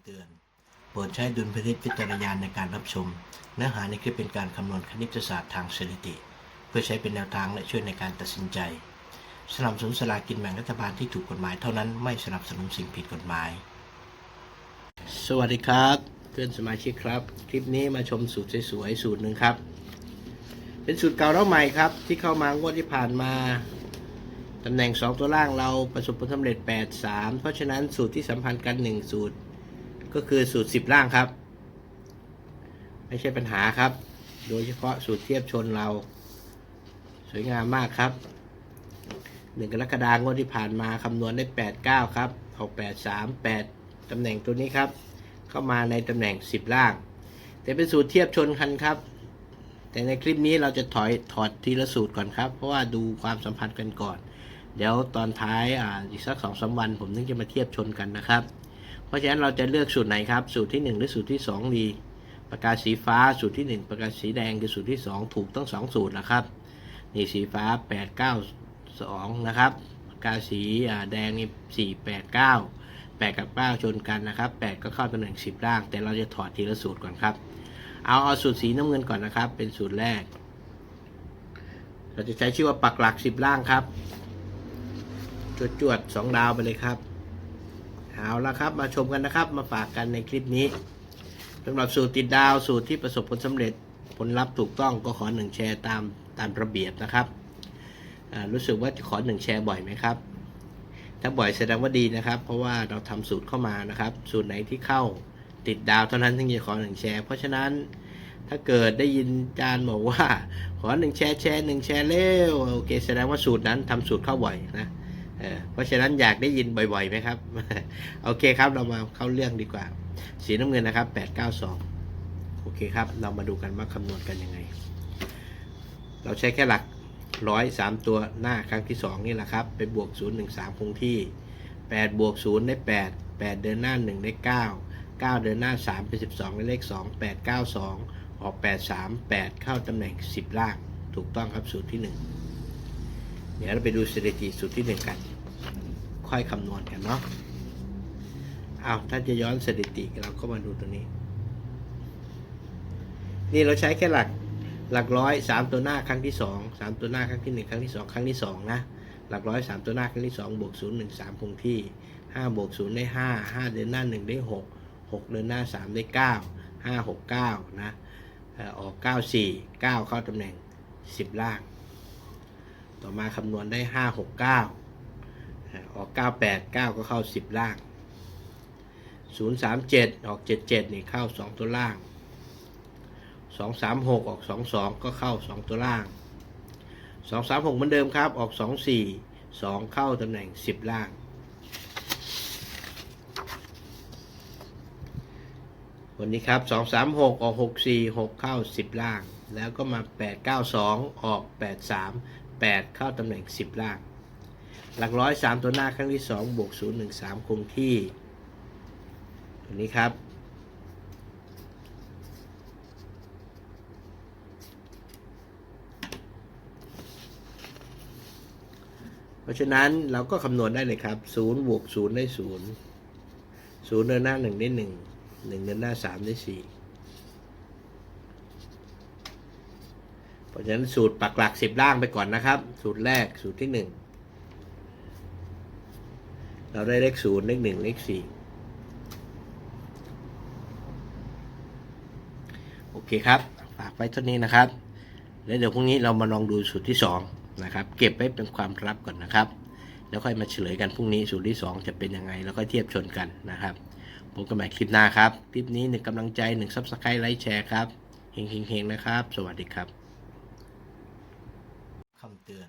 ำเตือน โปรดใช้ดุลพินิจพิจารณาในการรับชม เนื้อหาในคลิปเป็นการคำนวณคณิตศาสตร์ทางสถิติ เพื่อใช้เป็นแนวทางและช่วยในการตัดสินใจ สนับสนุนสลากกินแบ่งรัฐบาลที่ถูกกฎหมายเท่านั้นไม่สนับสนุนสิ่งผิดกฎหมาย สวัสดีครับ เพื่อนสมาชิกครับ คลิปนี้มาชมสูตรสวยๆสูตรหนึ่งครับ เป็นสูตรเก่าแล้วใหม่ครับ ที่เข้ามางวดที่ผ่านมาตำแหน่ง 2 ตัวล่างเราประสบผลสำเร็จ 8 3 เพราะฉะนั้นสูตรที่สัมพันธ์กัน 1 สูตร ก็คือสูตร10ล่างครับ ไม่ใช่ปัญหาครับ โดยเฉพาะสูตรเทียบชนเรา สวยงามมากครับ1กรกฎาคมที่ผ่านมาคำนวณได้8 9ครับออก8 3 8ตำแหน่งตัวนี้ครับ เข้ามาในตำแหน่ง10ล่าง แต่เป็นสูตรเทียบชนกันครับ แต่ในคลิปนี้เราจะถอยถอดทีละสูตรก่อนครับ เพราะว่าดูความสัมพันธ์กันก่อน เดี๋ยวตอนท้ายอ่าอีกสักสองสาวันผมถึงจะมาเทียบชนกันนะครับ เพราะฉะนั้นเราจะเลือกสูตรไหนครับ สูตรที่ 1 หรือสูตรที่ 2 ดีปากกาสีฟ้าสูตรที่ 1ปากกาสีแดงคือสูตรที่ 2 ถูกทั้งสองสูตรนะครับ นี่สีฟ้า 8 9 2 นะครับปากกาสีแดงนี่4 8 9 8 กับ 9 ชนกันนะครับ 8 ก็เข้าตำแหน่ง 10 ล่าง แต่เราจะถอดทีละสูตรก่อนครับ เอาเอาสูตรสีน้ำเงินก่อนนะครับ เป็นสูตรแรก เราจะใช้ชื่อว่าปักหลัก 10 ล่างครับ จวดจวดๆสองดาวไปเลยครับ เอาละครับ มาชมกันนะครับ มาฝากกันในคลิปนี้สำหรับสูตรติดดาวสูตรที่ประสบผลสำเร็จผลลัพธ์ถูกต้องก็ขอหนึ่งแชร์ตามตามระเบียบนะครับรู้สึกว่าจะขอหนึ่งแชร์บ่อยไหมครับ ถ้าบ่อยแสดงว่าดีนะครับ เพราะว่าเราทำสูตรเข้ามานะครับ สูตรไหนที่เข้าติดดาวเท่านั้นถึงจะขอหนึ่งแชร์เพราะฉะนั้นถ้าเกิดได้ยินอาจารย์บอกว่า ขอหนึ่งแชร์แชร์หนึ่งแชร์เร็วโอเคแสดงว่าสูตรนั้นทำสูตรเข้าบ่อยนะ เพราะฉะนั้นอยากได้ยินบ่อยๆไหมครับ โอเคครับเรามาเข้าเรื่องดีกว่า สีน้ำเงินนะครับ 892 โอเคครับ เรามาดูกันว่าคำนวณกันยังไง เราใช้แค่หลักร้อยสามตัวหน้าครั้งที่2นี่แหละครับ ไปบวก0 1 3คงที่8บวก0ได้8 8เดินหน้า1ได้9 9เดินหน้า3เป็น12ได้เลข2 8 9 2ออก8 3 8เข้าตำแหน่ง10ล่าง ถูกต้องครับสูตรที่1เดี๋ยวเราไปดูสถิติสูตรที่1กัน ค่อยคำนวณกันเนาะเอาถ้าจะย้อนสถิติเราก็มาดูตรงนี้ นี่เราใช้แค่หลักหลักร้อยสามตัวหน้าครั้งที่สองสามตัวหน้าครั้งที่หนึ่งครั้งที่สองครั้งที่สองนะหลักร้อยสามตัวหน้าครั้งที่สองบวกศูนย์หนึ่งสามคงที่ห้าบวกศูนย์ได้ห้าห้าเดินหน้าหนึ่งได้หกหกเดินหน้าสามได้เก้าห้าหกเก้านะออกเก้าสี่เก้าเข้าตำแหน่งสิบล่าง ต่อมาคำนวณได้ห้าหกเก้า ออกเก้าแปดเก้าก็เข้าสิบล่างศูนย์สามเจ็ดออกเจ็ดเจ็ดนี่เข้าสองตัวล่างสองสามหกออกสองสองก็เข้าสองตัวล่างสองสามหกเหมือนเดิมครับ ออกสองสี่สองเข้าตำแหน่งสิบล่าง วันนี้ครับสองสามหกออกหกสี่หกเข้าสิบล่าง แล้วก็มาแปดเก้าสองออกแปดสามแปดเข้าตำแหน่งสิบล่าง หลักร้อยสามตัวหน้าครั้งที่สองบวกศูนย์หนึ่งสามคงที่ ตัวนี้ครับ เพราะฉะนั้นเราก็คำนวณได้เลยครับศูนย์บวกศูนย์ได้ศูนย์ศูนย์เดินหน้าหนึ่งได้หนึ่งหนึ่งเดินหน้าสามได้สี่เพราะฉะนั้นสูตรปักหลักสิบล่างไปก่อนนะครับ สูตรแรกสูตรที่หนึ่ง เราได้เลขศูนย์เลขหนึ่งเลขสี่โอเคครับ ฝากไว้เท่านี้นะครับ แล้วเดี๋ยวพรุ่งนี้เรามาลองดูสูตรที่สองนะครับ เก็บไว้เป็นความลับก่อนนะครับ แล้วค่อยมาเฉลยกันพรุ่งนี้สูตรที่สองจะเป็นยังไง แล้วก็เทียบชนกันนะครับผมกันใหม่คลิปหน้าครับ คลิปนี้หนึ่งกำลังใจหนึ่งซับสไครต์ไลค์แชร์ครับเฮงๆๆนะครับ สวัสดีครับคำเตือน